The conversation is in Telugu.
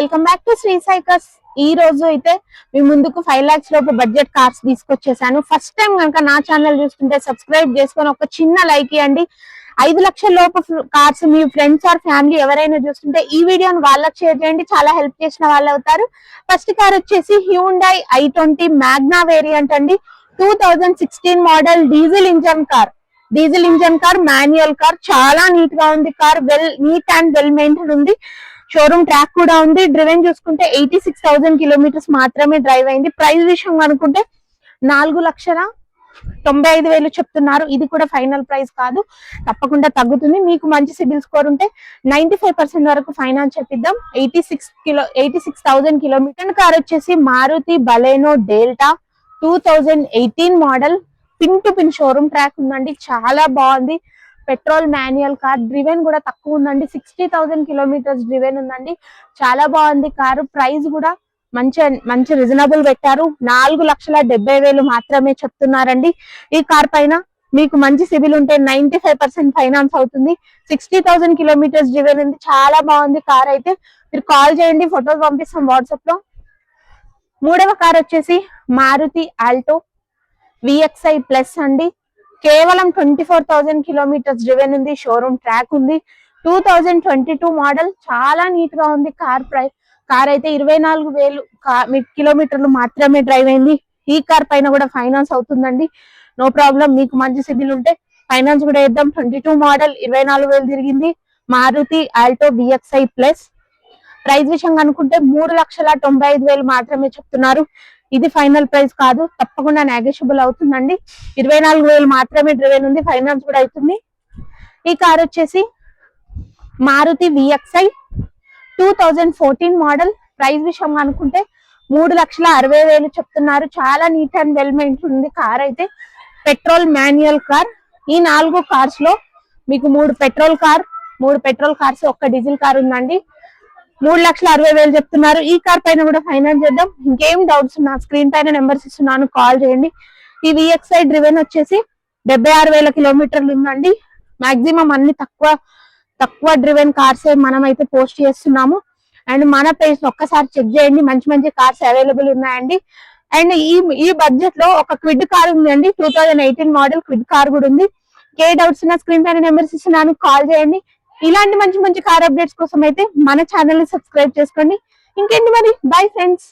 Welcome back to Sri Sai Cars ఈ రోజు అయితే మీ ముందుకు ఫైవ్ లాక్స్ లోపు బడ్జెట్ కార్స్ తీసుకొచ్చేసాను. ఫస్ట్ టైం కనుక నా ఛానల్ చూస్తుంటే సబ్స్క్రైబ్ చేసుకొని ఒక చిన్న లైక్ ఇవ్వండి ఐదు లక్షల లోపు కార్స్ మీ ఫ్రెండ్స్ ఆర్ ఫ్యామిలీ ఎవరైనా చూస్తుంటే ఈ వీడియోని వాళ్ళకి షేర్ చేయండి. చాలా హెల్ప్ చేసిన వాళ్ళు అవుతారు. ఫస్ట్ కార్ వచ్చేసి Hyundai i twenty Magna variant అండి. Two sixteen model diesel engine car diesel engine car manual car చాలా నీట్గా ఉంది car well neat and well maintain ఉంది. షోరూమ్ ట్రాక్ కూడా ఉంది. డ్రివెన్ చూసుకుంటే ఎయిటీ సిక్స్ థౌసండ్ కిలోమీటర్స్ మాత్రమే డ్రైవ్ అయింది. ప్రైస్ విషయం అనుకుంటే నాలుగు లక్షల తొంభై ఐదు వేలు చెప్తున్నారు. ఇది కూడా ఫైనల్ ప్రైస్ కాదు. తప్పకుండా తగ్గుతుంది. మీకు మంచి సిబిల్ స్కోర్ ఉంటే నైన్టీ ఫైవ్ పర్సెంట్ వరకు finance చెప్పిద్దాం. Eighty six kilo eighty six thousand kilometre. Car వచ్చేసి Maruti Baleno Delta two thousand eighteen model. Pin to pin showroom track ఉందండి. చాలా బాగుంది. పెట్రోల్ మాన్యువల్ కార్ డ్రివెన్ కూడా తక్కువ ఉందండి. సిక్స్టీ థౌసండ్ కిలోమీటర్స్ డ్రివెన్ ఉందండి. చాలా బాగుంది కారు. ప్రైస్ కూడా మంచి మంచి రీజనబుల్ పెట్టారు. నాలుగు లక్షల డెబ్బై వేలు మాత్రమే చెప్తున్నారండి. ఈ కార్ పైన మీకు మంచి సిబిల్ ఉంటే నైన్టీ ఫైవ్ పర్సెంట్ ఫైనాన్స్ అవుతుంది. సిక్స్టీ థౌసండ్ కిలోమీటర్స్ డ్రివెన్ ఉంది. చాలా బాగుంది కార్ అయితే. మీరు కాల్ చేయండి ఫొటోస్ పంపిస్తాం వాట్సాప్లో. మూడవ కార్ వచ్చేసి మారుతి ఆల్టో విఎక్స్ఐ ప్లస్ అండి. కేవలం twenty four thousand kilometres driven ఉంది షోరూమ్ ట్రాక్ ఉంది. Two thousand twenty two model చాలా నీట్గా ఉంది. కార్ ప్రైస్ కార్ అయితే ఇరవై నాలుగు వేలు కిలోమీటర్లు మాత్రమే డ్రైవ్ అయింది. ఈ కార్ పైన కూడా ఫైనాన్స్ అవుతుందండి. నో ప్రాబ్లం మీకు మంచి సిబిల్ ఉంటే ఫైనాన్స్ కూడా వేద్దాం ట్వంటీ టూ మోడల్ ఇరవై నాలుగు వేలు తిరిగింది. Maruti Alto VXI plus price విషయం అనుకుంటే మూడు లక్షల తొంభై ఐదు వేలు మాత్రమే చెప్తున్నారు. ఇది ఫైనల్ ప్రైస్ కాదు తప్పకుండా నెగోషియబుల్ అవుతుందండి. ఇరవై నాలుగు వేలు మాత్రమే డ్రివెన్ ఉంది ఫైనాన్స్ కూడా అవుతుంది. ఈ కార్ వచ్చేసి Maruti VXI two thousand fourteen model price విషయం అనుకుంటే మూడు లక్షల అరవై వేలు చెప్తున్నారు. చాలా నీట్ అండ్ వెల్ మెయింటైన్ ఉంది కార్ అయితే. Petrol manual car. ఈ నాలుగు కార్స్లో మీకు మూడు పెట్రోల్ కార్ మూడు పెట్రోల్ కార్స్ ఒక్క డీజిల్ కార్ ఉందండి. మూడు లక్షల అరవై వేలు చెప్తున్నారు. ఈ కార్ పైన కూడా ఫైనాన్స్ చేద్దాం. ఇంకేం డౌట్స్ ఉన్నా స్క్రీన్ పైన నెంబర్స్ ఇస్తున్నాను కాల్ చేయండి. ఈ విఎక్స్ఐ డ్రివెన్ వచ్చేసి డెబ్బై ఆరు వేల కిలోమీటర్లు ఉందండి. మాక్సిమం అన్ని తక్కువ తక్కువ డ్రివెన్ కార్స్ మనం అయితే పోస్ట్ చేస్తున్నాము. అండ్ మన పేజ్ ఒక్కసారి చెక్ చేయండి. మంచి మంచి కార్స్ అవైలబుల్ ఉన్నాయండి. అండ్ ఈ ఈ బడ్జెట్లో ఒక క్విడ్ కార్ ఉందండి. Two thousand eighteen model Kwid car కూడా ఉంది. ఏ డౌట్స్ ఉన్నా స్క్రీన్ పైన నెంబర్స్ ఇస్తున్నాను కాల్ చేయండి. ఇలాంటి మంచి మంచి కార్ అప్డేట్స్ కోసం అయితే మన ఛానల్ని సబ్స్క్రైబ్ చేసుకోండి. ఇంకేంటి మరి? Bye friends